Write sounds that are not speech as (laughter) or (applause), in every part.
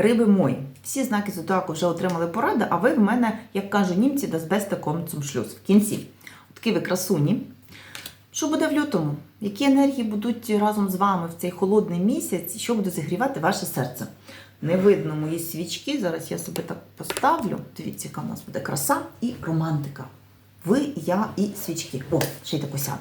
Риби мої. Всі знаки зодіаку вже отримали поради, а ви в мене, як кажуть німці, das beste kommt zum. В кінці. Такі ви красуні. Що буде в лютому? Які енергії будуть разом з вами в цей холодний місяць, і що буде зігрівати ваше серце? Не видно мої свічки. Зараз я себе так поставлю. Дивіться, яка в нас буде краса і романтика. Ви, я і свічки. О, ще й так посяду.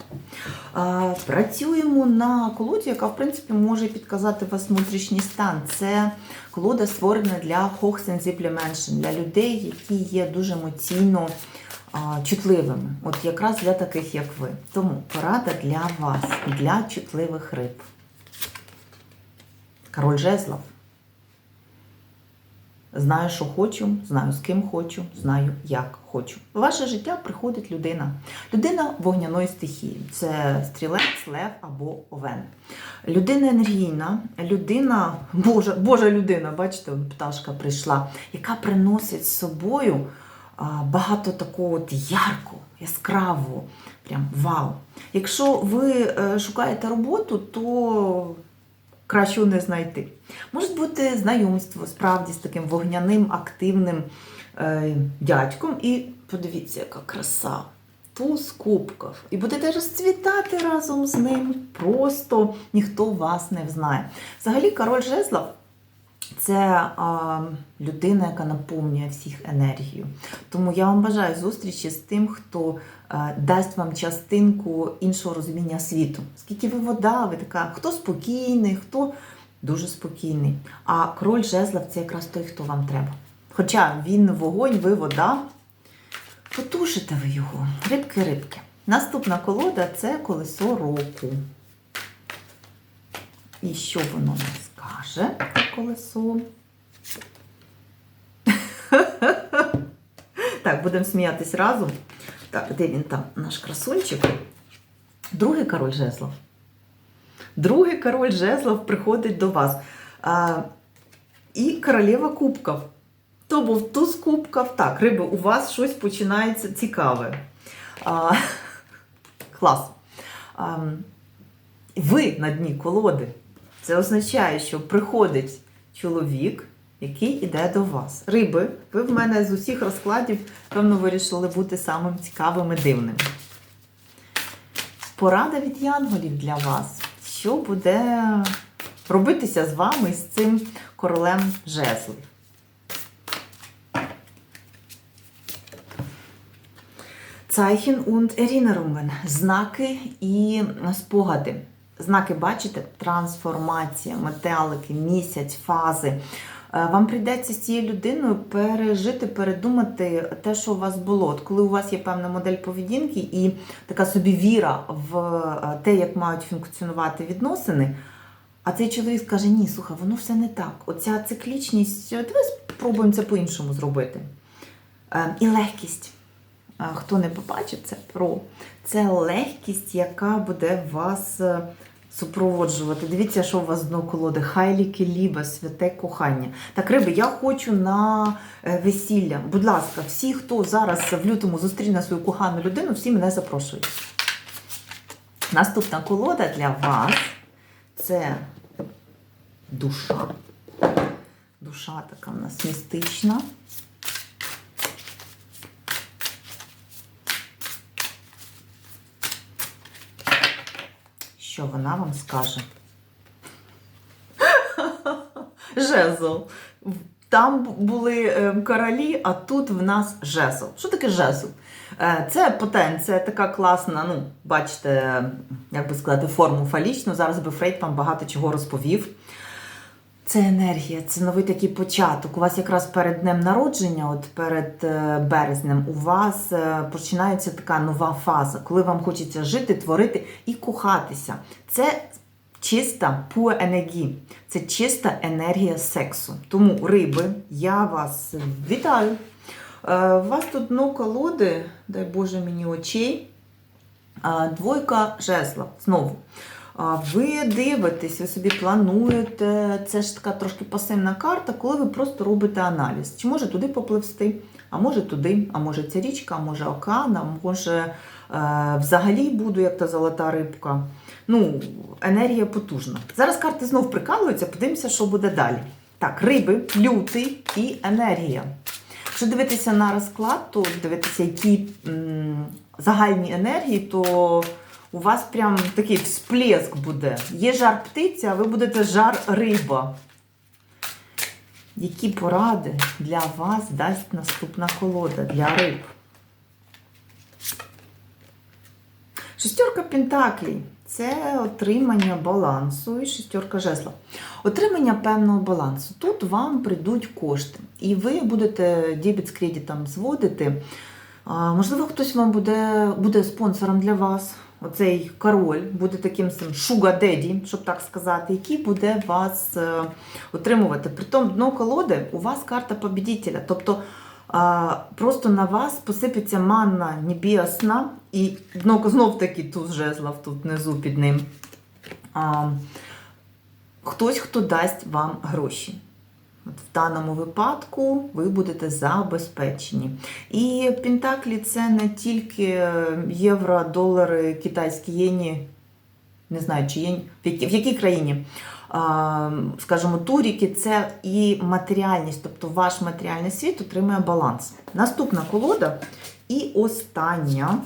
А, працюємо на колоді, яка, в принципі, може підказати вас внутрішній стан. Це колода створена для hochsensible Menschen, для людей, які є дуже емоційно а, чутливими. От якраз для таких, як ви. Тому порада для вас, для чутливих риб. Король жезлов. Знаю, що хочу, знаю, з ким хочу, знаю, як хочу. В ваше життя приходить людина. Людина вогняної стихії. Це стрілець, лев або овен. Людина енергійна, людина, Божа, Божа людина, бачите, пташка прийшла, яка приносить з собою багато такого от яркого, яскравого. Прям вау. Якщо ви е, шукаєте роботу, то кращого не знайти. Може бути знайомство справді з таким вогняним, активним е, дядьком. І подивіться, яка краса. Туз кубков. І будете розцвітати разом з ним. Просто ніхто вас не взнає. Взагалі, король жезлов це а, людина, яка наповнює всіх енергію. Тому я вам бажаю зустрічі з тим, хто а, дасть вам частинку іншого розуміння світу. Скільки ви вода, ви така, хто спокійний, хто дуже спокійний. А король жезлов це якраз той, хто вам треба. Хоча він вогонь, ви вода, потушите ви його. Рибки-рибки. Наступна колода це колесо року. І що воно нам скаже, це колесо? (laughs) Так, будемо сміятись разом. Так, де він там, наш красунчик? Другий король жезлов. Другий король жезлов приходить до вас. А, і королева кубків. То був туз кубків. Так, риби, у вас щось починається цікаве. А, (laughs) клас. А, ви на дні колоди. Це означає, що приходить чоловік, який іде до вас. Риби, ви в мене з усіх розкладів, певно, вирішили бути самим цікавим і дивним. Порада від янголів для вас. Що буде робитися з вами з цим королем жезлів? Zeichen und Erinnerungen. Знаки і спогади. Знаки, бачите, трансформація, метелики, місяць, фази. Е, Вам прийдеться з цією людиною пережити, передумати те, що у вас було. От коли у вас є певна модель поведінки і така собі віра в е, те, як мають функціонувати відносини. А цей чоловік скаже: ні, слухай, воно все не так. Оця циклічність, е, давай спробуємо це по-іншому зробити. І легкість. Хто не побачив, це про це легкість, яка буде вас супроводжувати. Дивіться, що у вас дно колоди. Хайліки ліба, святе кохання. Так, риби, я хочу на е, весілля. Будь ласка, всі, хто зараз в лютому зустріне свою кохану людину, всі мене запрошують. Наступна колода для вас це душа. Душа така в нас містична. Що вона вам скаже? (laughs) Жезл. Там були е, королі, а тут в нас жезл. Що таке жезл? Е, Це потенція, така класна, ну, бачите, як би сказати, форму фалічну. Зараз би Фрейд вам багато чого розповів. Це енергія, це новий такий початок. У вас якраз перед днем народження, от перед е, березнем, у вас е, починається така нова фаза, коли вам хочеться жити, творити і кохатися. Це чиста пуа енергія, це чиста енергія сексу. Тому, риби, я вас вітаю. Е, У вас тут дно колоди, дай Боже мені очей. Двойка жезла. Знову. Ви дивитесь, ви собі плануєте. Це ж така трошки пасивна карта, коли ви просто робите аналіз. Чи може туди попливсти, а може туди, а може це річка, а може океан, а може е, взагалі буду як та золота рибка. Ну, енергія потужна. Зараз карти знов прикалуються, подивимося, що буде далі. Так, риби, лютий і енергія. Якщо дивитися на розклад, то дивитися, які м, загальні енергії, то у вас прям такий всплеск буде. Є жар птиця, а ви будете жар риба. Які поради для вас дасть наступна колода для риб? Шестерка Пентаклей це отримання балансу і шестерка жезла. Отримання певного балансу. Тут вам прийдуть кошти, і ви будете дебіт з кредитом зводити. Можливо, хтось вам буде, буде спонсором для вас. Оцей король буде таким daddy, щоб так сказати, який буде вас е, отримувати. Притом дно колоди у вас карта побідителя. Тобто а, просто на вас посипеться манна небесна, і дно знов таки туз жезлов тут внизу під ним. Хтось, хто дасть вам гроші. От в даному випадку ви будете забезпечені. І Пентаклі це не тільки євро, долари, китайські єні, не знаю, чи єні, в якій, в якій країні. Скажімо, туріки це і матеріальність, тобто ваш матеріальний світ отримує баланс. Наступна колода і остання.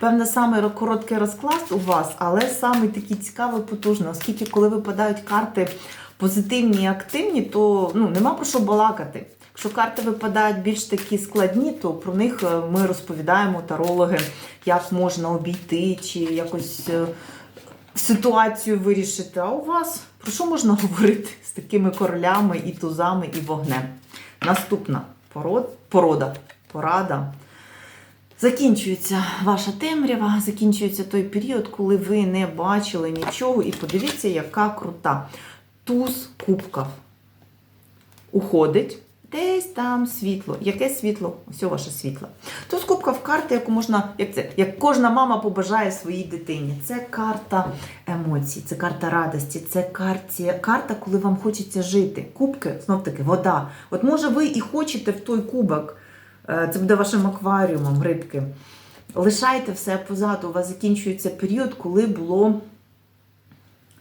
Певно, саме короткий розклад у вас, але саме такий цікавий, потужний, оскільки коли випадають карти позитивні і активні, то ну, нема про що балакати. Якщо карти випадають більш такі складні, то про них е, ми розповідаємо тарологи, як можна обійти чи якось е, ситуацію вирішити. А у вас про що можна (laughs) говорити з такими королями і тузами, і вогнем? Наступна пород, порода, порада. Закінчується ваша темрява, закінчується той період, коли ви не бачили нічого, і подивіться, яка крута. Туз кубків уходить. Десь там світло. Яке світло? Ось ваше світло. Туз кубків карта, яку можна, як це, як кожна мама побажає своїй дитині. Це карта емоцій, це карта радості, це карті, карта, коли вам хочеться жити. Кубки, знов таки, вода. От може ви і хочете в той кубок. Е, Це буде вашим акваріумом, рибки. Лишайте все позаду. У вас закінчується період, коли було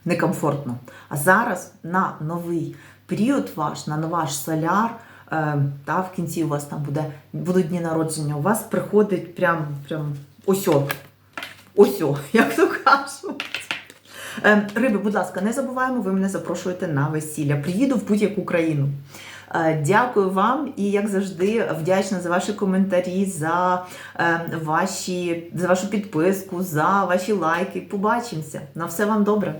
некомфортно. А зараз на новий період ваш, на ваш соляр, е, та в кінці у вас там буде, будуть дні народження, у вас приходить прям, прям осьо. Осьо, (laughs) як то кажуть. Е, Риби, будь ласка, не забуваємо, ви мене запрошуєте на весілля. Приїду в будь-яку країну. Е, Дякую вам і, як завжди, вдячна за ваші коментарі, за, ваші, за вашу підписку, за ваші лайки. Побачимося. На все вам добре.